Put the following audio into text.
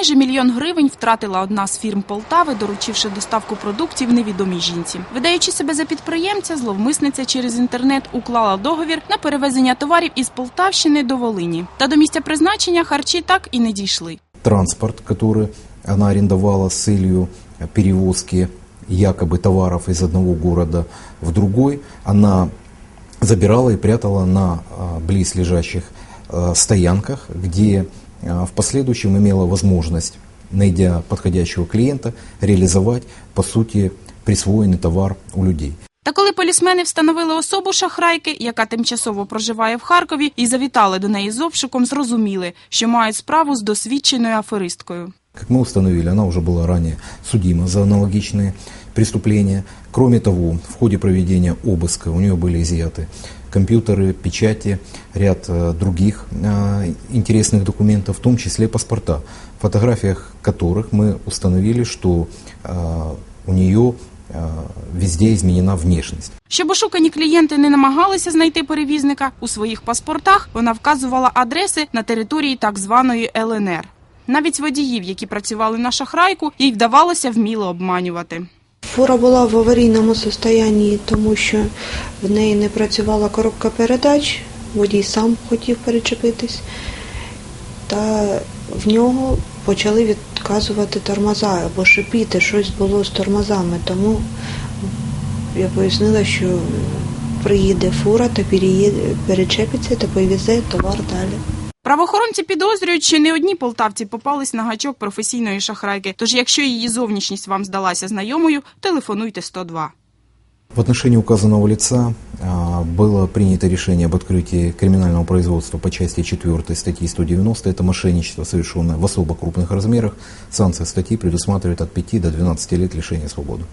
Майже мільйон гривень втратила одна з фірм Полтави, доручивши доставку продуктів невідомій жінці. Видаючи себе за підприємця, зловмисниця через інтернет уклала договір на перевезення товарів із Полтавщини до Волині. Та до місця призначення харчі так і не дійшли. транспорт, который она арендовала с целью перевозки якобы товаров из одного города в другой, она забирала и прятала на а, близлежащих стоянках, где в последующем имела возможность, найдя подходящего клиента, реализовать, по сути, присвоенный товар у людей. Та коли полісмени встановили особу шахрайки, яка тимчасово проживає в Харкові, і завітали до неї з обшуком, зрозуміли, що мають справу з досвідченою аферисткою. Как мы установили, она уже была ранее судима за аналогичные преступления. Кроме того, в ходе проведения обыска у нее были изъяты компьютеры, печати, ряд э, других э, интересных документов, в том числе паспорта, в фотографиях которых мы установили, что э, у нее э, везде изменена внешность. Щоб ошукані клієнти не намагалися знайти перевізника, у своїх паспортах вона вказувала адреси на території так званої ЛНР. Навіть водіїв, які працювали на шахрайку, їй вдавалося вміло обманювати. Фура була в аварійному стані, тому що в неї не працювала коробка передач, водій сам хотів перечепитись, та в нього почали відказувати тормоза або шипіти, щось було з тормозами. Тому я пояснила, що приїде фура та перечепиться та повезе товар далі. Правоохоронці підозрюють, що не одні полтавці попались на гачок професійної шахрайки. Тож, якщо її зовнішність вам здалася знайомою, телефонуйте 102. В отношении указанного лица а, было принято решение об открытии криминального производства по части 4 статьи 190. Это мошенничество, совершенное в особо крупных размерах. Санкция статьи предусматривает от 5 до 12 лет лишения свободы.